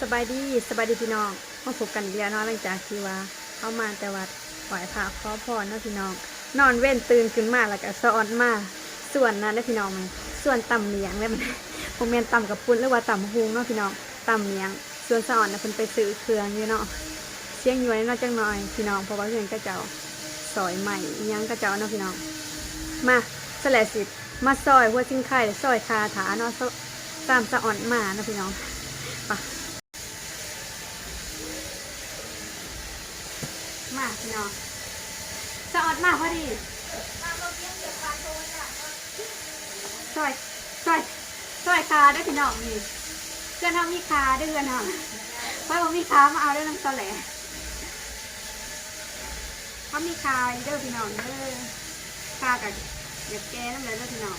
สบายดีสบายดีพี่น้องมาพบกันอีกแล้วเนาะหลังจากที่ว่าเข้ามาแต่วัดไหวพระขอพรเนาะพี่น้อง นอนเว้นตื่นขึ้นมาแล้วก็สอนมาส่วนนั้นนะพี่น้องมันส่วนต่ำเมียงแล้วมันผมเรียนต่ำกับปุ้นหรือว่าต่ำฮุงเนาะพี่น้องต่ำเมียง ส่วนสอนนะเพิ่นไปซื้อเครื่องอยู่เนาะเสียงอยู่ในเนาะจังหน่อยพี่น้องเพราะว่าเพื่อนก็เจ้าซอยใหม่ยังก็เจ้าเนาะพี่น้อง มาสลสิมาซอยหัวชิงไข่ซอยคาถาเนาะซตามสะอ่อนมาเนาะพี่น้องไป มากพี่น้องสะอ่อนมากพอดีซอยซอยซอยคาได้พี่น้องนี่เพื่อนทำมีคาได้เพื่อนทำเพราะว่ามีคามาเอาได้น้ำตอแหลเขามีคาเด้อพี่น้องเด้อคากับเด็กแกน้ำเลยเด้อพี่น้อง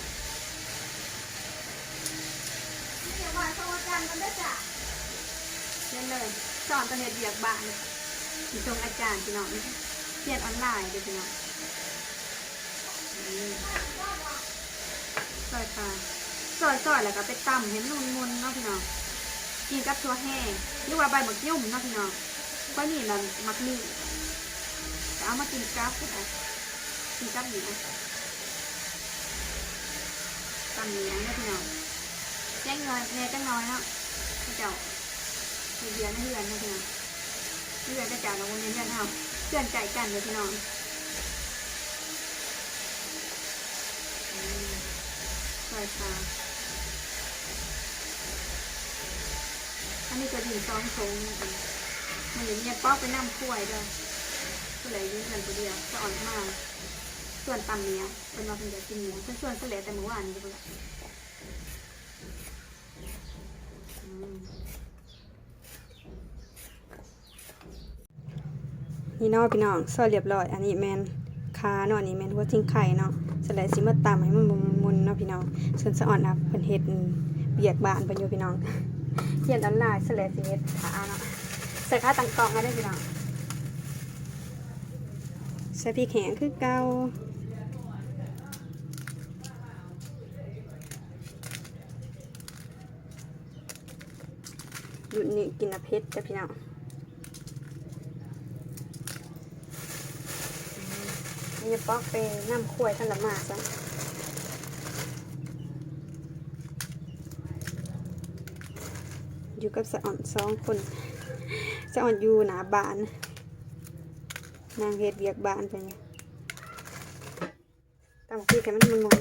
เดี๋ยววันสวัสดิ์กันด้วยจ้ะเล่นเลยสอนตอนเฮ็ดเบียกบาน อยู่ตรงอาจารย์พี่น้องเรียนออนไลน์เด้อพี่น้องอืมซอยปลาซอยซอยแล้วก็ไปตำเห็นมันมุนๆเนาะพี่น้องกินกับตัวแห้งหรือว่าใบบักยุ่มเนาะพี่น้องเพราะนี่มันมักนี่จะเอามากินกับนะกินกับนี่นะตำเนี้ยเนะพี่น้องแจ้งน้อยแน่จังน้อยเนาะพระเจ้าเดือนเดือนนะพี่น้อง เดือนจะจ่ายเราวันนี้เดือนเท่าเดือนใจกันเลยพี่น้องใส่ค่ะอันนี้จะถึงสองทงมันอย่างเงี้ยป๊อกไปน้ำถ้วยด้วยก็เลยยืนกันตัวเดียวจะอ่อนมากส่วนตำเนี้ยเป็นว่าเป็นจะกินเนี้ยเป็นส่วนเสลแต่เมื่อวานนี้ก็เลยอืม นี่นาะพี่น้องซอยเรียบร้อย อันนี้แมนคาเนาะอันนี้แมนหัวจิ้งไข่เนาะสไลด์สิมาตามให้มันมุนเนาะพี่น้องส่วนสะอ่อนอะเพิ่นเฮ็ดเบียกบานเพิ่นอยู่พี่น้องเขียนออนไลน์สไลด์สิเฮ็ดขาเนาะใส่ขาตังกล่องให้ได้พี่น้องใส่พริกแห้งคือเกาหยุดนี่กินอะเผ็ดจ้ะพี่น้อง นี่ป๊อกไปน้ำขวยทันละมาซะอยู่กับสะอ่อนสองคนสะอ่อนอยู่หนาบาน นางเฮ็ดเบียกบานไปเนี่ยตั้งที่แค่มันมันงง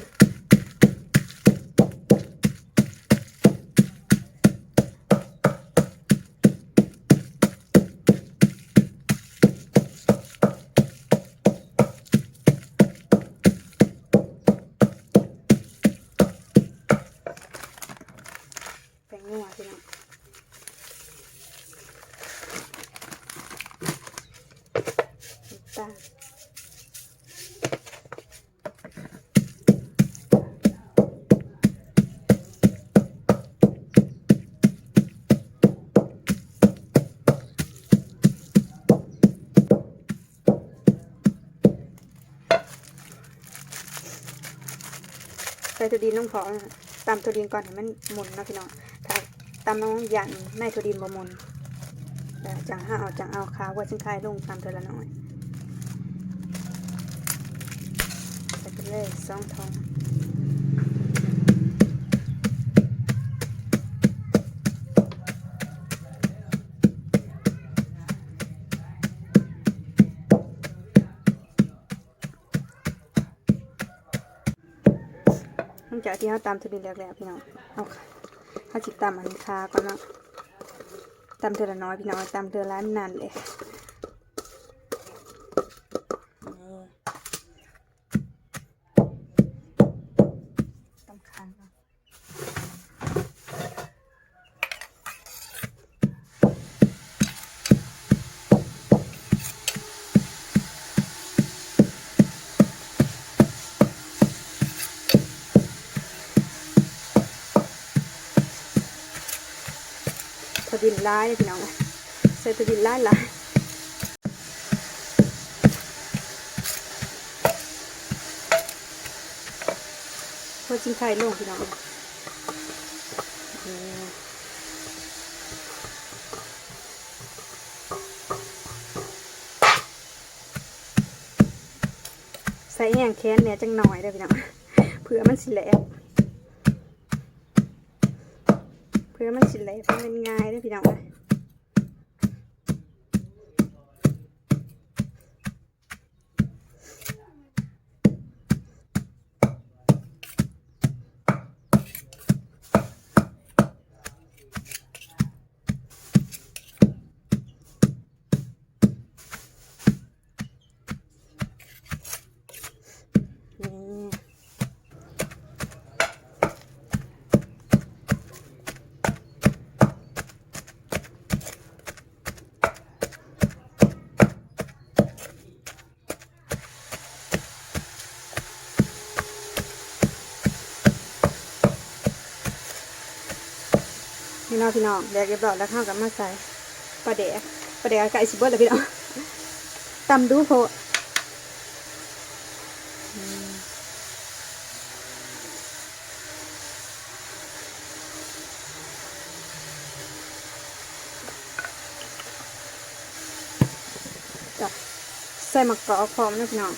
แปลงนัวพี่น้องน้ำตาล ใส่ ตัวดินลงพอนะตำตัวดินก่อนให้มันหมุนนะพี่น้องถ้าตามน้องยันในตัวดินบ่หมุนจังห้าเอาจังเอาขาว่าชิ้นคายลงตามตัวละน้อยใส่ไปเลยสองทอง จากที่เขาตำทุเรียนแล้วแล้วพี่น้องเอาค่ะเขาจิตตำอันคาก่อนเนาะตำเธอละน้อยพี่น้องตำเธอร้านนานเลย ทวินไล่พี่น้องใส่ทวินไล่ละพอจิ้มไข่ลงพี่น้องใส่แห้งแค้นเนี่ยจังหน่อยได้พี่น้องเผื่อมันสิแหลก เพื่อมันสิแหลยมันเป็นง่ายได้อพี่น้องเลยนี่ี่น้องพี่น้องแดกเรียบร้อยแล้วข้าวกับมาใส่ปลาแดกปลาแดกไก่สิบเบิร์ดเลยพี่น้องตำดูโพจะใส่มะกอกพร้อมนะพี่น้อง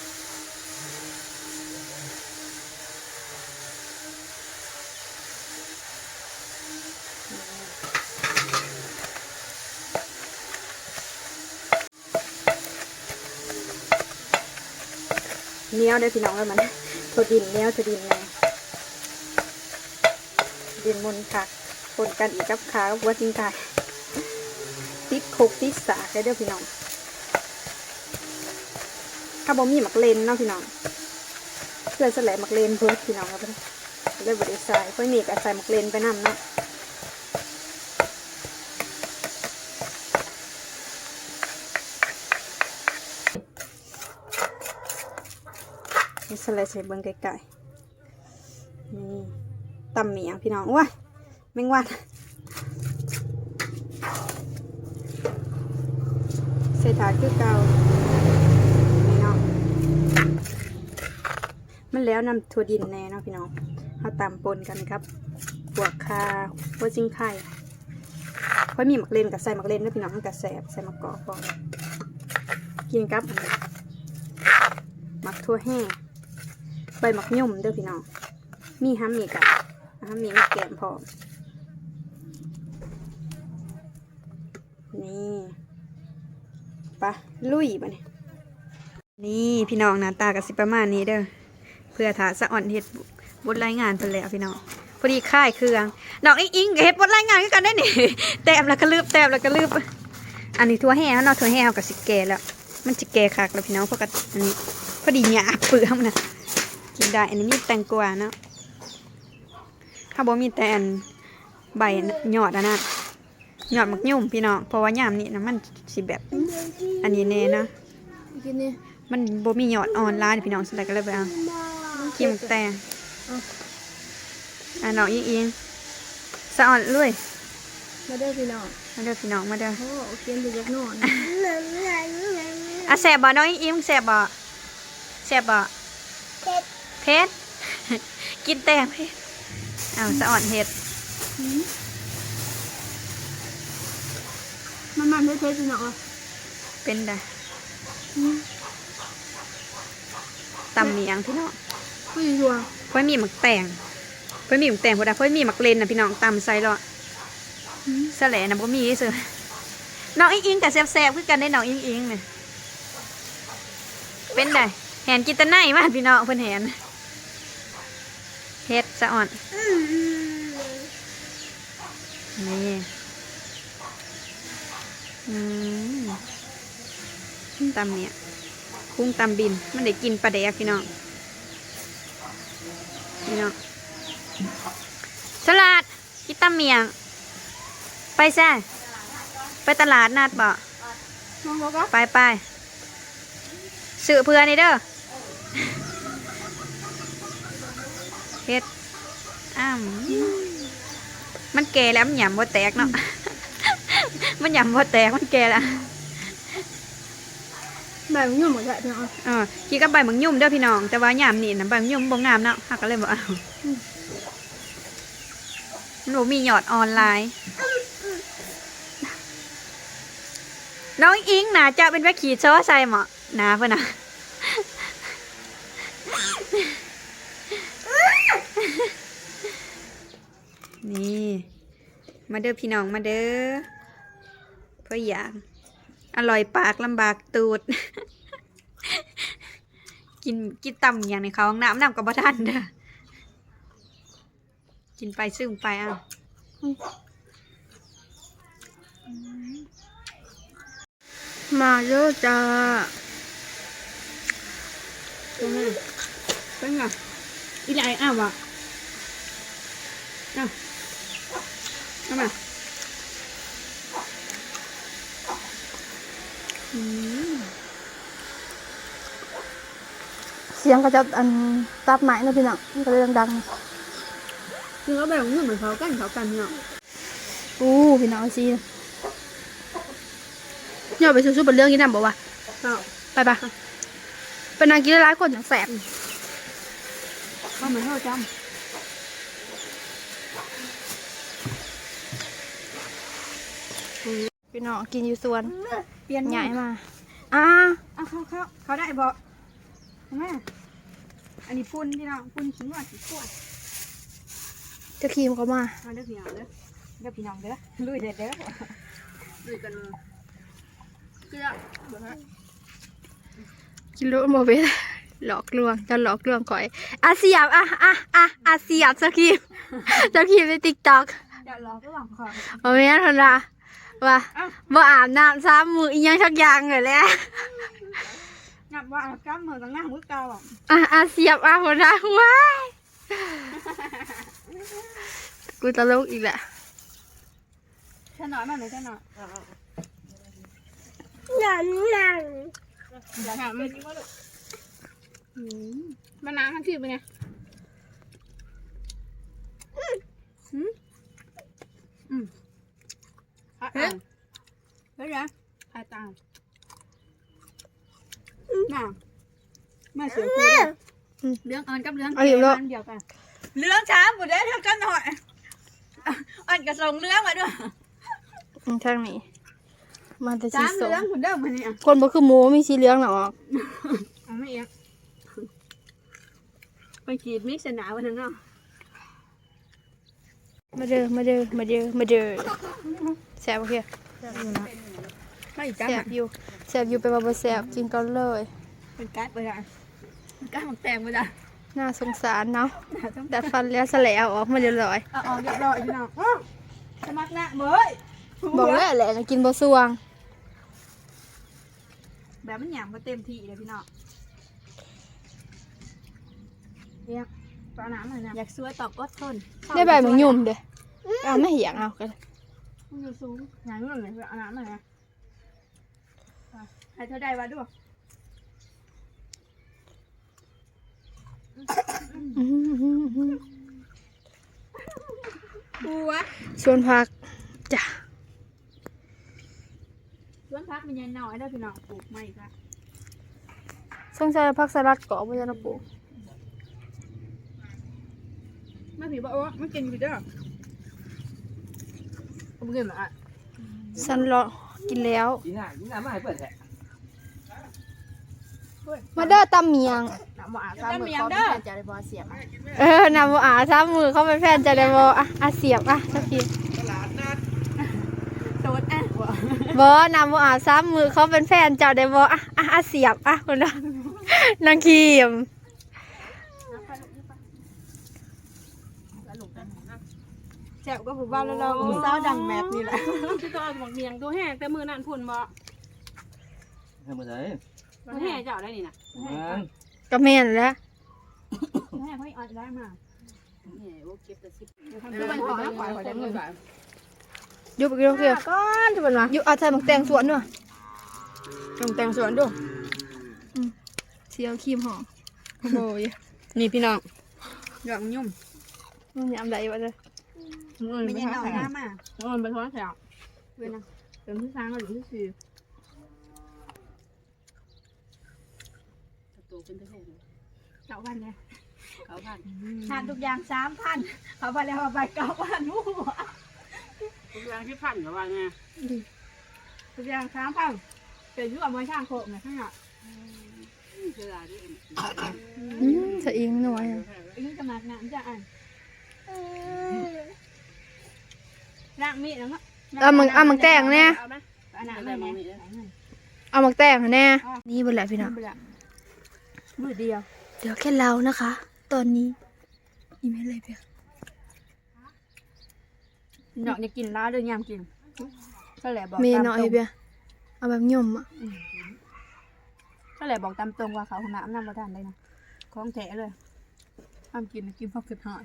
เนี้ยวได้พี่น้องแล้วมันโทดินเนี้ยวโทดินแน่ดินมนต์คักคนกันอีกกับขาวัวจริงกายติดคกติดสาได้เด้อพี่น้องถ้าบ่มีหมักเลนเนาะพี่น้องเพื่อสแลหมักเลนเพิ่มพี่น้องครับเลยบริใส่เพื่อนี่ก็ใส่หมักเลนไปนำเนาะ สไลด์ใส่เบิ้งไก่ๆนี่ตำเมียงพี่น้องว้ายแมงวันใส่ถาดคือเก่านี่เนาะมันแล้วนำถั่วดินแน่เนาะพี่น้องเอาตำปนกันครับบวกคาหัวจิงไข่เพราะมีหมักเลนกับใส่หมักเลนด้วยพี่น้องมันกับแสบใส่มะกอกก่อนกินกับหมักทั่วแห้ง ใบหมักยุ่มเด้อพี่น้อง มีฮัมมีกับฮัมมีมาแกมพอมนี่ปะลุยมาเนี่ยนี่พี่น้องหน้าตากับสิประมาณนี้เด้อ เพื่อถาสะอ่อนเฮ็ดบทรายงานเพิ่นแล้วพี่น้อง พอดีค่ายเครื่องน้องอิงอิงเฮ็ดบทรายงานกันได้นี่แต้มแล้วก็ลืบแต้มแล้วก็ลืบอันนี้ทั่วแห้งแล้วเนาะทั่วแห้งกับสิแก่แล้ว มันจะแก่คักแล้วพี่น้องเพราะกับอันนี้พอดีหยาบเปลือกมันนะ กินได้ อันนี้มีแตงกวาเนาะถ้าบ่มีแตนใบหยอดอันนั้นหยอดมักยุ่มพี่น้องเพราะว่ายามนี้นะมันสิแบบ อันนี้แน่นะกินนี่มันบ่มีหยอดอ่อนหลายพี่น้องสไลด์ก็เลยไปเอากิมแต่อะน้องอิงอิงสะอ่อนเลยมาเด้อพี่น้องมาเด้อพี่น้องมาเด้อโอ้เกินอยู่ยักนอนอะแซ่บบ่น้องอิงอิงแซ่บบ่แซ่บบ่ เผ็ดกินแต่เผ็ดอ้าวสะอ่อนเห็ดมันมันเท่ๆพี่น้องอะเป็นไดตำเมียงพี่น้องผู้หญิงชัวเพื่อมีหมักแตงเพื่อมีหมักแตงพอดาเพื่อมีหมักเลนนะพี่น้องตำใส่แล้วแสลนะบ่มีเสือน้องอิงอิงกับแซ่บๆคือกันได้น้องอิงอิงเนี่ยเป็นไดแหนกินแตะไนมากพี่น้องเพิ่นแหน เฮ็ดสะอ่อน นี่อืมตำเนี่ยคุ้งตำบิน มันได้กินปลาแดกพี่น้อง พี่น้อง สลัดกินตำเมียง ไปแซ่ไปตลาดนัดบ่น้องบอกว่าไปไปสื่อเพื่อนนี่เด้อ เฮ็ดอ้ามมันแก่แล้วมันหยำบ่แตกเนาะมันหยำบ่แตกมันแก่แล้วแบบยุ่งหมดเลยพี่น้องเออกี้กับใบหมึงยุ่มเด้อพี่น้อง แต่ว่าหยำนี่นะใบหมึงยุ่มบ่งามเนาะหักก็เลยบ่เอามันบ่มีหยอดออนไลน์ น้องอิงน่าจะเป็นแม่ขี่โซ่ใส่เหมาะหนาเพื่อนนะ นี่ มาเด้อพี่น้องมาเด้อเพื่ออยากอร่อยปากลำบากตูด กินกินต่ำอย่างในเขาห้องน้ำน้ำกับบ้านเด้อกินไปซึ่งไปอะมาเยอะจ้าเป็นไงเป็นไงอีไรอ้าวอะอ้าว เอามาอืมเสียงก็จะอันตัดไม้นะพี่น้องมันก็เลยดังคือเขาแบบเหมือนเขากันเขากันเนาะๆอู้พี่น้องซีเนี่ยไปสู้ๆเป็นเรื่องนี้นำบอกว่าเนาะไปปะเป็นนางกินหลายๆคนอย่างแสบว่าเหมือนเขาจ พี่น้องกินอยู่สวนำเปลี่ยนใหญ่มาอ่าเอาเขาเขาเขาได้บอกแม่อันนี้ปุ่นพี่น้องปุ่นขิงว่าขิงขวดจะครีมเขามามาเด้อพี่น้องเด้อเด้อพี่น้องเด้อลุยเด้อเด้อลุยกันเกลือเบิ่งฮะกินรู้โมเวลหลอกลวงจะหลอกลวงก่อยอาเสียบอะอะอะอาเสียบจะครีมจะครีมในติ๊กต็อกอย่ารอระหว่างคอโมเมนต์ทนละ ว่าอ้าวบ่อาบน้ำซ้ำมืออีหยังทักอย่างเลยแหละงับว่าก้ามมือตั้งหน้ามือเก่าอะอะอาเสียบอะคนละว้ายกูตลกอีกแหละแค่หน่อยมาหน่อยแค่หน่อยหลังหลังอยากทำมันอืมมะนาวมันคือเป็นไงอะอ่ะเฮ้ยนะพายตามน่ะมาเสียคู่ด้วยเรื่องอ่อนกับเรื่องเอาอยู่แล้วนเดียวกัน เรื่องช้าบุได้เท่ากันหน่อยอ่อนกระทรงเรื่องมาด้วยอืมทางนี้มันจะสีช้าส้มเรื่องคุณเดิมมาเนี่ยคนบ่คือหมูมีสีเหลืองหรอกเอาไม่เองไปขีดมิกซ์หนาววันนั้นเนาะมาเด้อมาเด้อมาเด้อมาเด้อ แซ่บโอเคไม่จ้าแซ่บอยู่แซ่บอยู่ไปว่าบ่แซ่บกินก่อนเลย เป็นการ์ดไปจ้ะเป็นการ์ดของแตงไปจ้ะน่าสงสารเนาะต้องดัดฟันแล้วสะแหลวออกมาเรียบร้อยเอาออกเรียบร้อยพี่น้องอ้อสมัครหน้าเบ้ยบอกแล้วแหละจะกินบ่สวง แบบมันหยามก็เต็มที่เลยพี่น้องเรียกตอนน้ำเลยนะอยากช่วยตอบอดทนได้ใบมันยุ่มเด้อเอาไม่เหียงเอากัน มันอยู่สูงหยางเงินเลยเอาน้ำเลยนะให้เธอได้วะด้วยปูวะส่วนผักจ้ะสวนพักมันยังน้อยได้อพี่น้องปลูกไม่ค่ะสงสัยผักสลัดเกาะบ่จะระปุไม่ผีบอกว่าไม่กินอยู่เด้ อผมกินเหรออะฉันรอกินแล้ว กินง่ายกินง่ายไม่ให้เปิดแหละมาเด้อตำเมียง น้ำหวานซ้ำมือเขาเป็นแฟนจะได้บอเสียบอะเออนำบ่อาซ้ำมือเข้าไปแฟนจะได้บ่อะอะเสียบอะสักทีโดนอะวะบ่นำบ่อาซ้ำมือเขาเป็นแฟนเจ้าได้บ่อะอะอะเสียบอะคนละนางครีม แซ่บก็ผูกบ้านแล้วเราเศร้าดังแบบนี้แหละที่ตัวเอาบอกเมียงตัวแห้งแต่มือนั่นพุ่นบ่ทำอะไรตัวแห้งเจ้าได้นี่นะมันก็แม่นแหล้วแม่เขาอ่อนได้มานี่โอ้เก็บแต่สิบคือมันของน้ำปล่อยเขาได้เงินยุบอีกแล้วคือก้อนทุกคนวะยุบเอาใส่หมกแตงสวนด้วยลงแต่งสวนดูเสียวครีมหอมโอ้ยนี่พี่น้องหยอกยุ่มมันยำใดวะเด้อไม่ยันเอาหน้ามาโอ้ยไปท้องแถวเว้ยนะเป็นที่ช้างกับหรือที่สี่ตัวเป็นตัวแห้งเก้าพันเนี่ยเขาพันทานทุกอย่างสามพันเอาไปแล้วเอาไปเก้าพันหัวทุกอย่างที่พันกับว่าไงทุกอย่างสามพันเป็นยุ่งมาช่างโคกนะข้างหน้าเวลาที่อืมสะอิงหน่อยอะอันนี้จะมากน้ำจะอ่าน ร่างมีดแล้วเนาะเอามึงเอามึงแต่งแน่เอาไหมอันนั้นไม่แน่เอาหมักแต่งแน่นี่บนแหละพี่น้องมือเดียว เดี๋ยวแค่เรานะคะ ตอนนี้อีเมลอะไรเพียงเนาะอย่ากินล้าเด้อยามกินก็แหละบอกเมตามย์หน่อยตรงเพียงเอาแบบย่อมอะก็แหละบอกตามตรงว่าเขาหน้ำน้ำประทานได้นะ ของแท้เลยห้ามกินนะกินเพราะคือหอด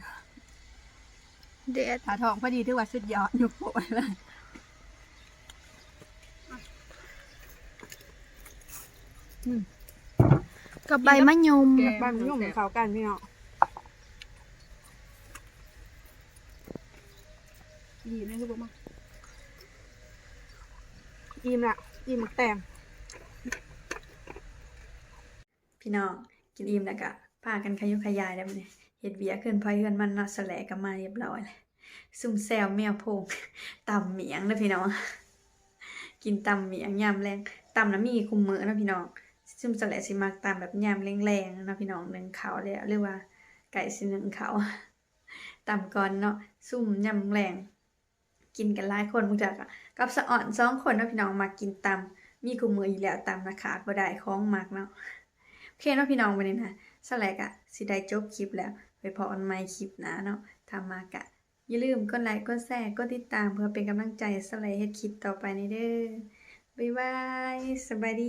เด็ดขาทองพอดีที่ว่าสุดยอดยกโปะไว้เลยกับใบมะยมบ้านยุ่งเขากันพี่เนาะดีไหมคือบอกมาอิ่มละอิ่มหมักแตงพี่น้องกินอิ่มแล้วก็พากันขยุขยายแล้วเนี่ย เห็ดเบียขึ้นพอยเฮือนมันนาะแสลกันมาเรียบร้อยเลยซุ่มแซวแมวโพงตำเหมียงนะพี่น้อง กินตำเหมียงยามแรงตำน้ำมีคุมมือนะพี่น้องซุ่มสแลสิมักตามแบบยามแรงๆนะพี่น้องหนึ่งเขาเลยอะเรียกว่า ไก่สิหนึ่งเขาตำก่อนเนาะซุ่มยำแรงกินกันหลายคนมุจักกับสะอ่อนสองคนนะพี่น้องมากินตำมีกุมมืออยู่แล้วตำนะขาดบ่ได้ของมักเนาะโอเคเนาะพี่น้องวันนี้นะสแลกอะสิได้จบคลิปแล้ว ไปพอออนไมค์คลิปนะเนาะทำมากะ อย่าลืมกดไลค์กดแชร์กดติดตามเพื่อเป็นกำลังใจสไลด์ให้คลิปต่อไปในเด้อบ๊ายบาย สบายดี